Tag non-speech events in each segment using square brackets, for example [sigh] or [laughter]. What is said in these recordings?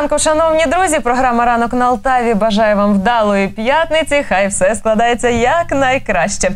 ранку, шановні друзі. Програма Ранок на Алтаві Бажаю вам вдалої п'ятниці. Хай все складається якнайкраще.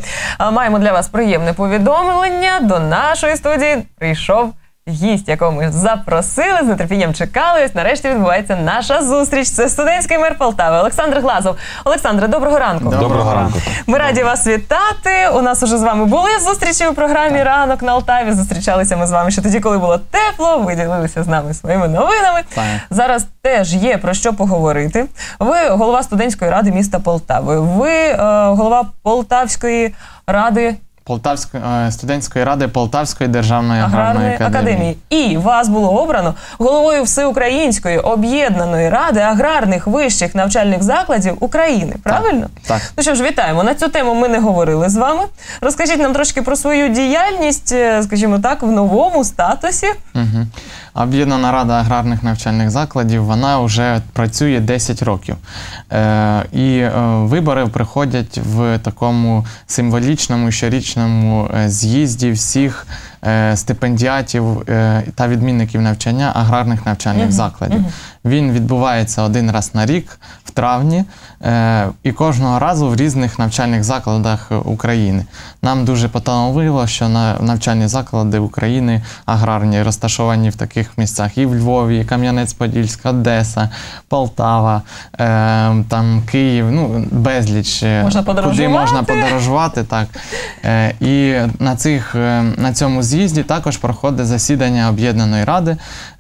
Маємо для вас приємне повідомлення. До нашої студії прийшов гість, якого ми запросили, з нетерпінням чекали. Ось нарешті відбувається наша зустріч. Це студентський мер Полтави Олександр Глазов. Олександре, доброго ранку. Доброго ранку. Ми раді вас вітати. У нас уже з вами були зустрічі у програмі Ранок на Алтаві. Зустрічалися ми з вами ще тоді, коли було тепло. Ви ділилися з нами своїми новинами. Так. Зараз теж є про що поговорити. Ви голова студентської ради міста Полтави. Ви е, голова Полтавської ради Полтавської е, студентської ради Полтавської державної аграрної академії. І вас було обрано головою Всеукраїнської об'єднаної ради аграрних вищих навчальних закладів України. Правильно? Так. Ну що ж, вітаємо. На цю тему ми не говорили з вами. Розкажіть нам трошки про свою діяльність, е, скажімо так, в новому статусі. Угу. Об'єднана рада аграрних навчальних закладів вона вже працює 10 років. Е, і е, вибори приходять в такому символічному щорічному е, з'їзді всіх стипендіатів та відмінників навчання аграрних навчальних закладів. Він відбувається один раз на рік травні, е, і кожного разу в різних навчальних закладах України. Нам дуже поталанило, що на навчальні заклади України аграрні розташовані в таких місцях і в Львові, і Кам'янець-Подільськ, Одеса, Полтава, е, там Київ, ну безліч е, Можна куди можна подорожувати. Так. Е, і на, цих, на цьому з'їзді також проходить засідання об'єднаної ради,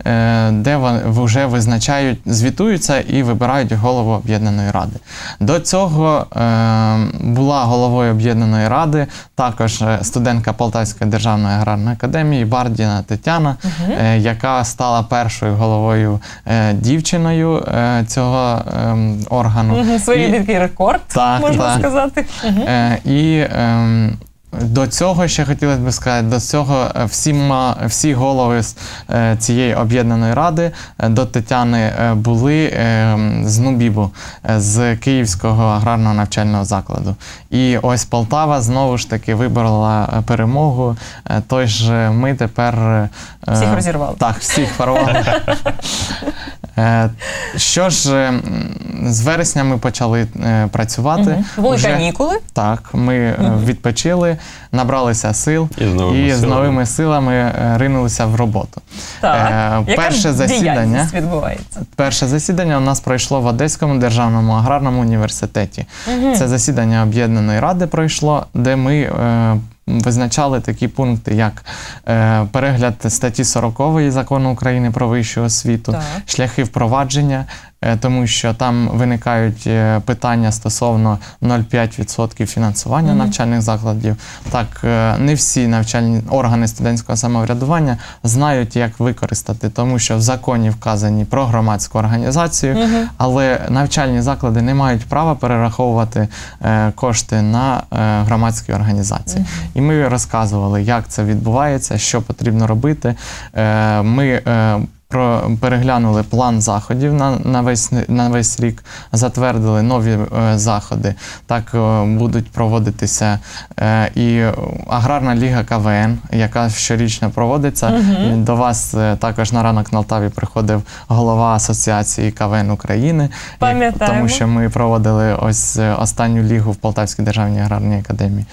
е, де вони вже визначають, звітуються і вибирають голову об'єднаної ради. До цього е, була головою об'єднаної ради також е, студентка Полтавської державної аграрної академії Бардіна Тетяна, е, яка стала першою головою дівчиною цього е, органу. Свій І- рекорд, Так, можна так. сказати. Е, і ем, до цього ще хотілося б сказати, до цього е, всі, голови е, цієї об'єднаної ради е, до Тетяни були з Нубібу, з Київського аграрного навчального закладу. І ось Полтава знову ж таки виборола е, перемогу. Е, той ж ми тепер Всіх розірвали. Так, всіх порвали. [laughs] Е, Що ж, е, з вересня ми почали е, працювати. Мгм. Були Вже- канікули. так, ми е, відпочили, набралися сил І з новими і з силами. новими силами ринулися в роботу. Так. Е, Яка перше ж засідання? відбувається? Перше засідання у нас пройшло в Одеському державному аграрному університеті. Це засідання об'єднаної ради пройшло, де ми е, визначали такі пункти, як е, перегляд статті 40 закону України про вищу освіту, Так. шляхи впровадження, тому що там виникають е, питання стосовно 0,5% фінансування навчальних закладів. Так, е, не всі навчальні органи студентського самоврядування знають, як використати, тому що в законі вказані про громадську організацію, але навчальні заклади не мають права перераховувати е, кошти на е, громадські організації. І ми розказували, як це відбувається, що потрібно робити. Е, Ми е, про переглянули план заходів на, на, весь, на весь рік, затвердили нові е, заходи. Так е, будуть проводитися е, і аграрна ліга КВН, яка щорічно проводиться. І До вас е, також на ранок на Алтаві приходив голова Асоціації КВН України, як- тому що ми проводили ось е, останню лігу в Полтавській державній аграрній академії.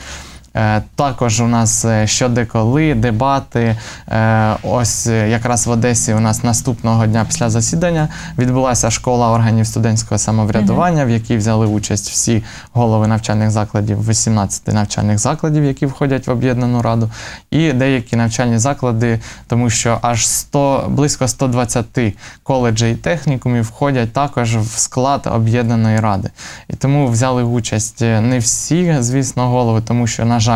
Е, Також у нас е, щодеколи, дебати. Е, Ось якраз в Одесі у нас наступного дня після засідання відбулася школа органів студентського самоврядування, в якій взяли участь всі голови навчальних закладів, 18 навчальних закладів, які входять в об'єднану раду, і деякі навчальні заклади, тому що аж 100, близько 120 коледжей і технікумів входять також в склад об'єднаної ради. І тому взяли участь не всі, звісно, голови, тому що, на жаль,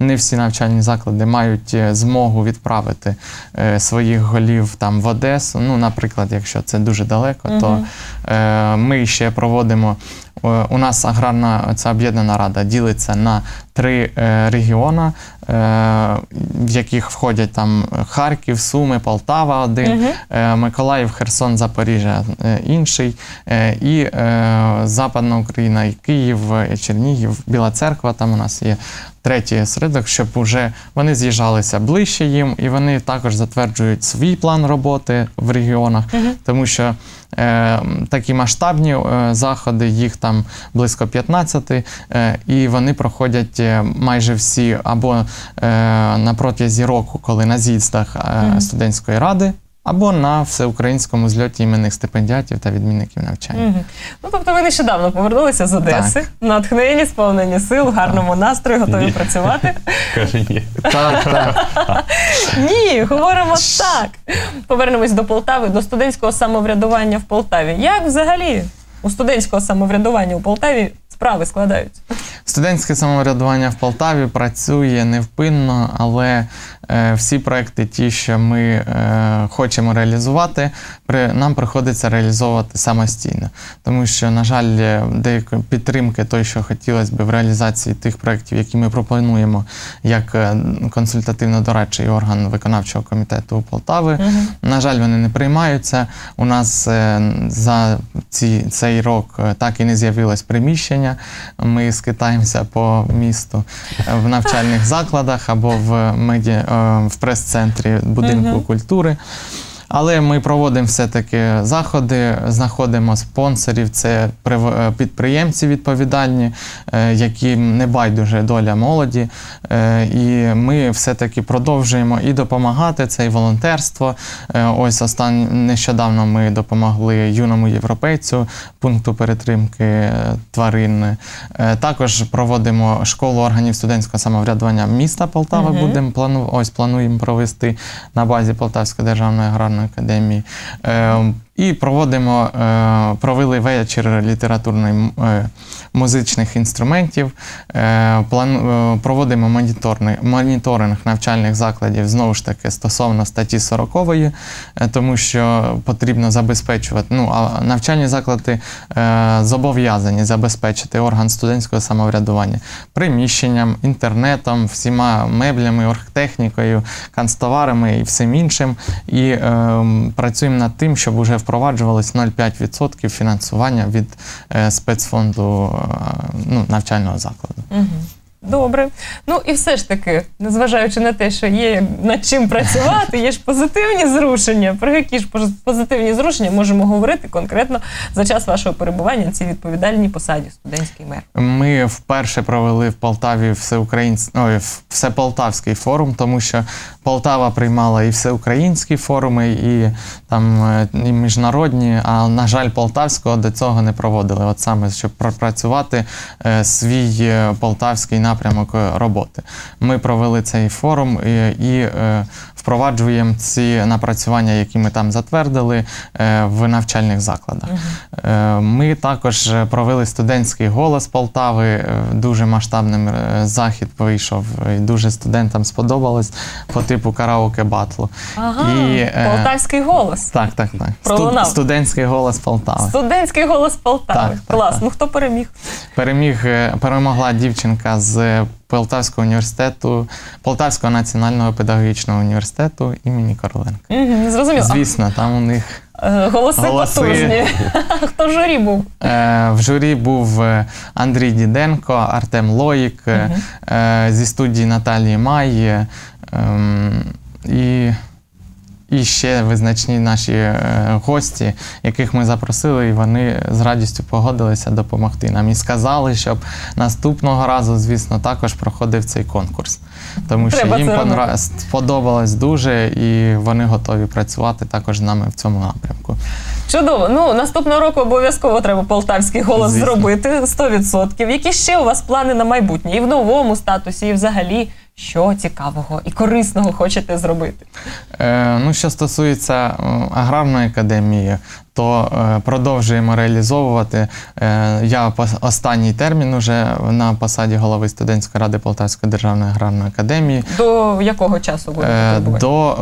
не всі навчальні заклади мають е, змогу відправити е, своїх голів там в Одесу. Ну, наприклад, якщо це дуже далеко, то е, ми ще проводимо. Е, У нас аграрна ця об'єднана рада ділиться на три е, регіони, е, в яких входять там Харків, Суми, Полтава один, е, Миколаїв, Херсон, Запоріжжя інший, і Западна Україна, і Київ, і Чернігів, Біла Церква там у нас є. третій осередок, щоб вже вони з'їжджалися ближче їм, і вони також затверджують свій план роботи в регіонах, тому що такі масштабні е, заходи, їх там близько 15, е, і вони проходять е, майже всі або е, на протязі року, коли на з'їздах е, студентської ради. Або на всеукраїнському зльоті іменних стипендіатів та відмінників навчання. Мгм. Ну, тобто ви нещодавно повернулися з Одеси, натхнені, сповнені сил, в гарному настрої, готові Ні. працювати. [laughs] Каже, ні. Так, [laughs] так. Ні, говоримо так. Повернемось до Полтави, до студентського самоврядування в Полтаві. Як взагалі у студентського самоврядування у Полтаві справи складаються? Студентське самоврядування в Полтаві працює невпинно, але е, всі проекти, ті, що ми е, хочемо реалізувати, при, нам приходиться реалізовувати самостійно. Тому що, на жаль, е, деякої підтримки, той, що хотілося б в реалізації тих проєктів, які ми пропонуємо, як е, консультативно-дорадчий орган виконавчого комітету Полтави, на жаль, вони не приймаються. У нас е, за ці, цей рок е, так і не з'явилось приміщення. Ми скитаємося по місту в навчальних закладах або в, меді... е, в прес-центрі будинку культури. Але ми проводимо все-таки заходи, знаходимо спонсорів, це е, підприємці відповідальні, е, яким не байдуже доля молоді. Е, І ми все-таки продовжуємо і допомагати це і волонтерство. Ось остан... нещодавно ми допомогли юному європейцю пункту перетримки тварин. Також проводимо школу органів студентського самоврядування міста Полтава. Мгм. Будемо плану... ось плануємо провести на базі Полтавської державної аграрної академії. І проводимо, е, провели вечір літературної е, музичних інструментів. Е, проводимо моніторинг навчальних закладів знову ж таки стосовно статті 40, е, тому що потрібно забезпечувати. Ну, а навчальні заклади зобов'язані забезпечити орган студентського самоврядування приміщенням, інтернетом, всіма меблями, оргтехнікою, канцтоварами і всім іншим. І е, працюємо над тим, щоб уже впроваджувалось 0,5% фінансування від е, спецфонду е, ну, навчального закладу. Мгм. Добре. Ну і все ж таки, незважаючи на те, що є над чим працювати, є ж позитивні зрушення. Про які ж позитивні зрушення можемо говорити конкретно за час вашого перебування на цій відповідальній посаді студентський мер? Ми вперше провели в Полтаві всеукраїнсь... Всеполтавський форум, тому що Полтава приймала і всеукраїнські форуми, і там е, і міжнародні. А на жаль, полтавського до цього не проводили. От саме щоб пропрацювати е, свій е, полтавський напрямок е, роботи. Ми провели цей форум і, і е, впроваджуємо ці напрацювання, які ми там затвердили е, в навчальних закладах. Е, Ми також е, провели студентський голос Полтави. е, Дуже масштабним е, захід вийшов, і дуже студентам сподобалось по типу караоке батлу. Ага, І, е, Полтавський голос. Так, так, так. Пролунав. студентський голос Полтави. Студентський голос Полтави. Так, так, Клас. так. Ну хто переміг? Переміг, е, перемогла дівчинка з Полтавського університету, Полтавського національного педагогічного університету імені Короленка. Угу, зрозуміло. Звісно, там у них е, голоси, Голоси. потужні. [laughs] Хто в журі був? Е, В журі був е, Андрій Діденко, Артем Лоїк угу. зі студії Наталії Май. ем, І, і ще визначні наші е, гості, яких ми запросили, і вони з радістю погодилися допомогти нам. І сказали, щоб наступного разу, звісно, також проходив цей конкурс. Тому що Треба їм понра- сподобалось дуже, і вони готові працювати також з нами в цьому напрямку. Чудово. Ну наступного року обов'язково треба полтавський голос Звісно. зробити 100%. Які ще у вас плани на майбутнє? І в новому статусі, і взагалі, що цікавого і корисного хочете зробити? Е, ну, що стосується е, аграрної академії, то е, продовжуємо реалізовувати. Е, я останній термін уже на посаді голови студентської ради Полтавської державної аграрної академії До якого часу будете е, до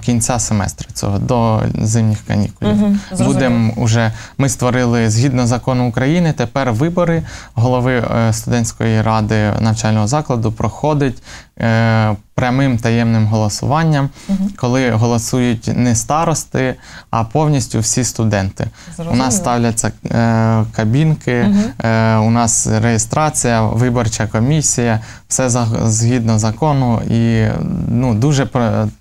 кінця семестру цього, до зимніх канікул. Мгм, зрозуміло. Будемо уже ми створили згідно закону України. Тепер вибори голови студентської ради навчального закладу проходить прямим таємним голосуванням, коли голосують не старости, а повністю всі студенти. У нас ставляться е, кабінки, е, у нас реєстрація, виборча комісія, все за, згідно закону. І ну, дуже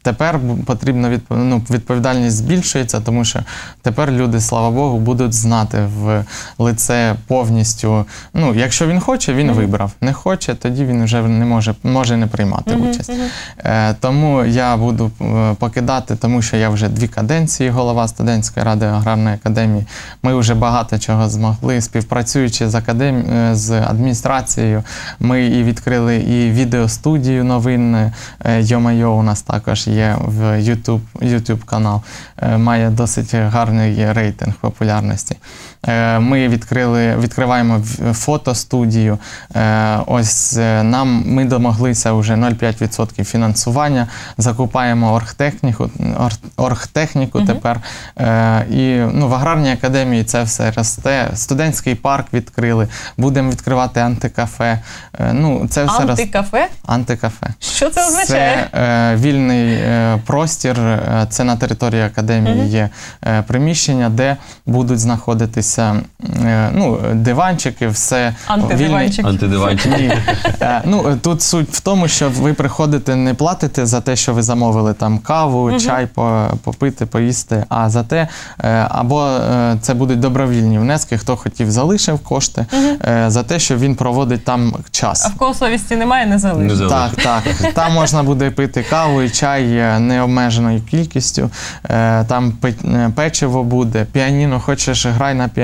тепер потрібно від, ну, відповідальність збільшується, тому що тепер люди, слава Богу, будуть знати в лице повністю. Ну, якщо він хоче, він вибрав. Не хоче, тоді він вже не може, може не приймати участь. Е, тому я буду е, покидати, тому що я вже дві каденції голова студентської ради аграрної академії. Ми вже багато чого змогли, співпрацюючи з академі... е, з адміністрацією. Ми і відкрили і відеостудію новин. Йо-Майо у нас також є в YouTube, YouTube канал. Е, Має досить гарний рейтинг популярності. Е, Ми відкрили, відкриваємо фотостудію. Е, Ось е, нам ми домоглися вже 0,5% фінансування, закупаємо оргтехніку, ор- оргтехніку тепер. Е, І ну, в аграрній академії це все росте. Студентський парк відкрили, будемо відкривати антикафе. Ну, це все. Антикафе? Антикафе. Що це означає? Це е, вільний е, простір, це на території академії є е, приміщення, де будуть знаходитися е, ну, диванчики, все Антидиванчик. Антидиванчик. Ні. Е, Ну, тут суть в тому, що ви приходите, не платите за те, що ви замовили там каву, чай по- попити, поїсти, а за те, е, або е, це будуть добровільні внески, хто хотів, залишив кошти е, за те, що він проводить там час. А в кого совісті немає, не. Не. Так, так. Там можна буде пити каву і чай е, необмеженою кількістю. Е, Там пе- е, печиво буде, піаніно, хочеш грай на піаніно,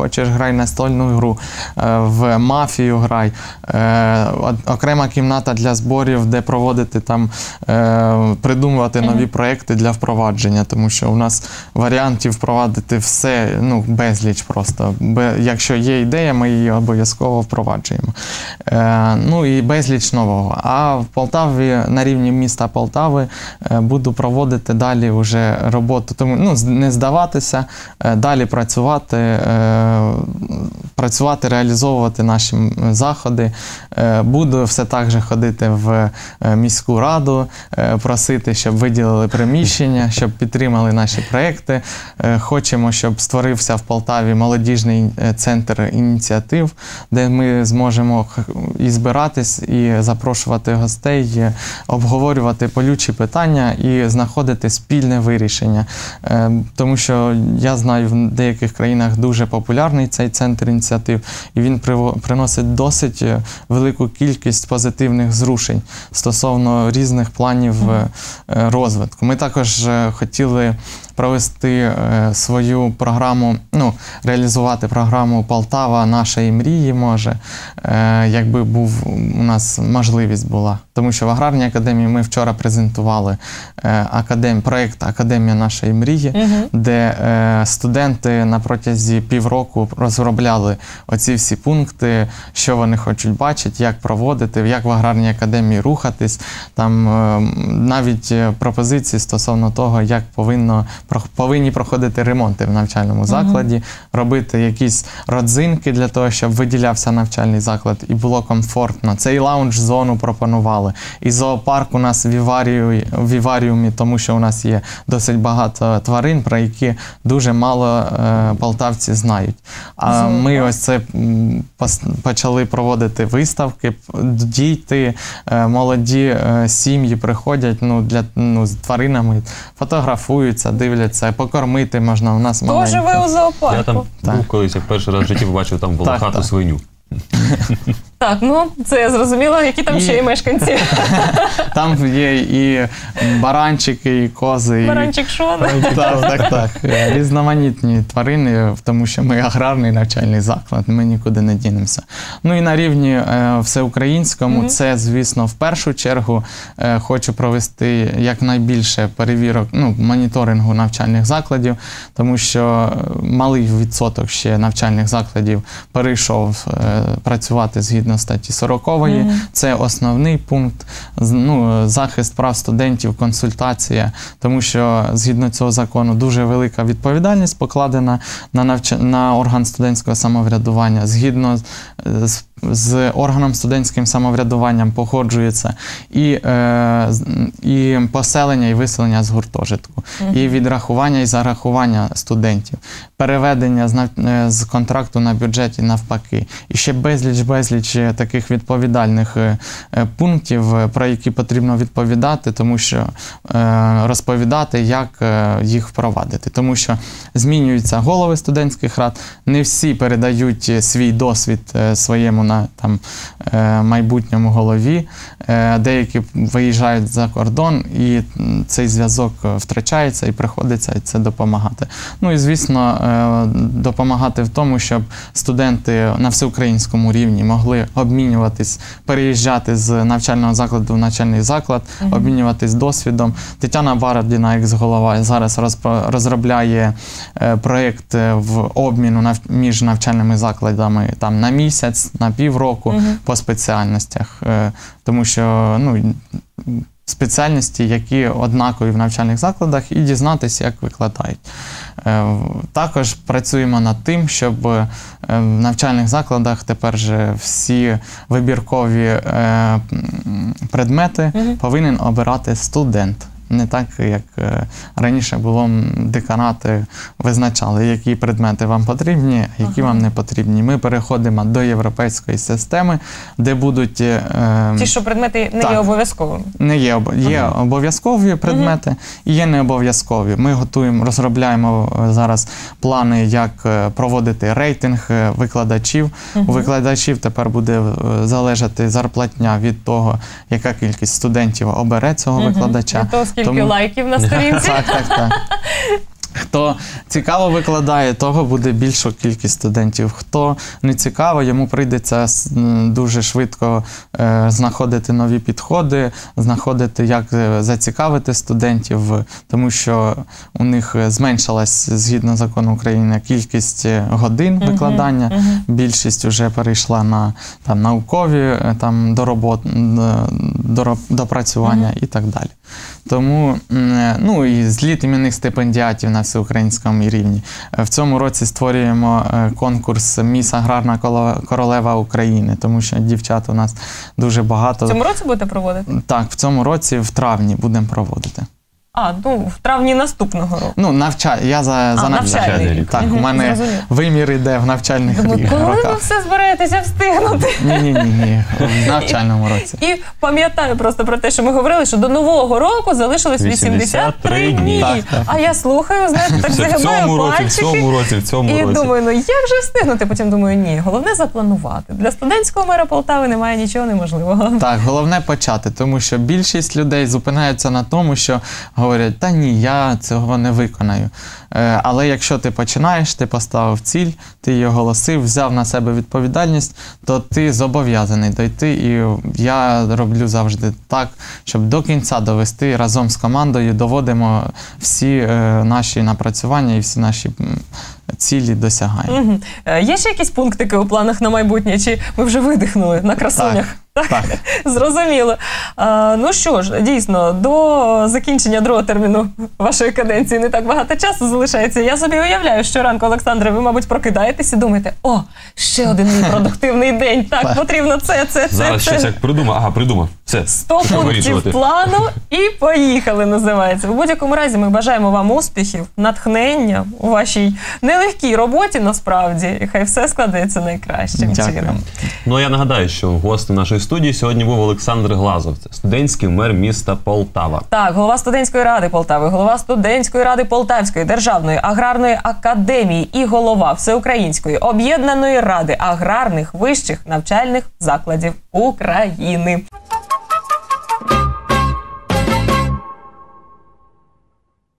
хочеш грай на стольну гру, е, в мафію грай. Е, Окрема кімната для зборів, де проводити там, е, придумувати нові проекти для впровадження, тому що у нас варіантів впровадити все ну, безліч просто. Якщо є ідея, ми її обов'язково впроваджуємо. Ну і безліч нового. А в Полтаві на рівні міста Полтави буду проводити далі вже роботу. Тому ну, не здаватися, далі працювати, працювати, реалізовувати наші заходи. Е, Буду все так же ходити в е, міську раду, е, просити, щоб виділили приміщення, [laughs] щоб підтримали наші проекти. Е, Хочемо, щоб створився в Полтаві молодіжний е, центр ініціатив, де ми зможемо і збиратись, і запрошувати гостей, е, обговорювати болючі питання і знаходити спільне вирішення. Е, Тому що я знаю, в деяких країнах дуже популярний цей центр ініціатив, і він приносить досить е, велику кількість позитивних зрушень стосовно різних планів е, е, розвитку. Ми також хотіли провести е, свою програму, ну, реалізувати програму Полтава нашої мрії може, е, якби був у нас можливість була. Тому що в аграрній академії ми вчора презентували е, академ, проєкт Академія нашої мрії, де е, студенти на протязі півроку розробляли оці всі пункти, що вони хочуть бачити, як проводити, як в аграрній академії рухатись. Там навіть пропозиції стосовно того, як повинно повинні проходити ремонти в навчальному закладі, робити якісь родзинки для того, щоб виділявся навчальний заклад і було комфортно. Це і лаунж-зону пропонували, і зоопарк у нас в Віварію, в Віваріумі, тому що у нас є досить багато тварин, про які дуже мало е, полтавці знають. А ми ось це почали проводити виставки, діти, е, молоді е, сім'ї приходять ну, для, ну, з тваринами, фотографуються, дивляться, покормити можна. У нас Хто маленькі. живе у зоопарку? Я там Так. був колись, я перший раз в житті побачив там волохату так. свиню. [laughs] Так, ну це я зрозуміла, які там І- ще є мешканці. [laughs] Там є і баранчики, і кози. і- Баранчик Шон. Так, так, так. Е, Різноманітні тварини, тому що ми аграрний навчальний заклад, ми нікуди не дінемося. Ну і на рівні е, всеукраїнському, це, звісно, в першу чергу е, хочу провести якнайбільше перевірок, ну, моніторингу навчальних закладів, тому що е, малий відсоток ще навчальних закладів перейшов е, працювати згідно статті 40 Це основний пункт. Ну, захист прав студентів, консультація, тому що згідно цього закону дуже велика відповідальність покладена на навч... на орган студентського самоврядування. Згідно з- з органом студентським самоврядуванням погоджується і, е, і поселення, і виселення з гуртожитку, і відрахування і зарахування студентів, переведення з, е, з контракту на бюджеті навпаки. І ще безліч безліч е, таких відповідальних е, пунктів, про які потрібно відповідати, тому що е, розповідати, як їх впровадити. Тому що змінюються голови студентських рад, не всі передають свій досвід своєму на там е, майбутньому голові. Е, Деякі виїжджають за кордон, і цей зв'язок втрачається і приходиться це допомагати. Ну і звісно, е, допомагати в тому, щоб студенти на всеукраїнському рівні могли обмінюватись, переїжджати з навчального закладу в навчальний заклад, обмінюватись досвідом. Тетяна Барадіна, екс-голова, зараз розробляє проєкт в обміну між навчальними закладами там на місяць, на півроку по спеціальностях, Е, тому що ну. Спеціальності, які однакові в навчальних закладах, і дізнатися, як викладають. Е, Також працюємо над тим, щоб е, в навчальних закладах тепер же всі вибіркові предмети повинен обирати студент. Не так, як е, раніше було, деканати визначали, які предмети вам потрібні, які вам не потрібні. Ми переходимо до європейської системи, де будуть е, Ті, що предмети не Так. є обов'язковими. не є, обо- є обов'язкові предмети і є не обов'язкові. Ми готуємо, розробляємо е, зараз плани, як е, проводити рейтинг викладачів. У викладачів тепер буде залежати зарплатня від того, яка кількість студентів обере цього викладача. Від того, скільки Тому- лайків на [laughs] сторінці. Так, так, так. Хто цікаво викладає, того буде більша кількість студентів. Хто не цікаво, йому прийдеться дуже швидко е, знаходити нові підходи, знаходити, як е, зацікавити студентів, тому що у них зменшилась згідно закону України кількість е, годин викладання. Більшість вже перейшла на там наукові там доробот, допрацювання і так далі. Тому е, ну і зліт іменних стипендіатів на всеукраїнському рівні. Е, В цьому році створюємо е, конкурс Міс Аграрна королева України, тому що дівчат у нас дуже багато. В цьому році будете проводити? Так, в цьому році в травні будемо проводити. А, ну в травні наступного року. Ну, навча... я за, за навчальний навчальний рік. Так, у мене зрозумів. вимір іде в навчальних Думаю, рік- коли ви все збираєтеся встигнути? Ні, ні, ні, ні, в [laughs] навчальному році. І пам'ятаю просто про те, що ми говорили, що до нового року залишилось 83 дні. Так, так. А я слухаю, знаєте, так Це в цьому році, в цьому році, в цьому І думаю, ну як же встигнути? Потім думаю, ні, головне запланувати. Для студентського мера Полтави немає нічого неможливого. Так, головне почати, тому що більшість людей зупиняються на тому, що говорять, та ні, я цього не виконаю. Е, Але якщо ти починаєш, ти поставив ціль, ти її оголосив, взяв на себе відповідальність, то ти зобов'язаний дойти. І я роблю завжди так, щоб до кінця довести разом з командою, доводимо всі е, наші напрацювання і всі наші цілі досягаємо. Мгм. Е, Є ще якісь пунктики у планах на майбутнє? Чи ми вже видихнули на красунях? Так, Так. [laughs] зрозуміло. А, ну що ж, дійсно, до закінчення другого терміну вашої каденції не так багато часу залишається. Я собі уявляю, що ранку, Олександре, ви, мабуть, прокидаєтесь і думаєте, о, ще один мій продуктивний день. Так, Так. потрібно це, це, це. Зараз це. щось як придумав. Ага, придумав. Все. 100 Що [laughs] пунктів вирішувати? плану і поїхали. Називається. У будь-якому разі ми бажаємо вам успіхів, натхнення у вашій нелегкій роботі. Насправді, і хай все складеться найкращим Дякую. чином. Ну а я нагадаю, що гостем нашої студії сьогодні був Олександр Глазов, студентський мер міста Полтава. Так, голова студентської ради Полтави, голова студентської ради Полтавської державної аграрної академії і голова Всеукраїнської об'єднаної ради аграрних вищих навчальних закладів України.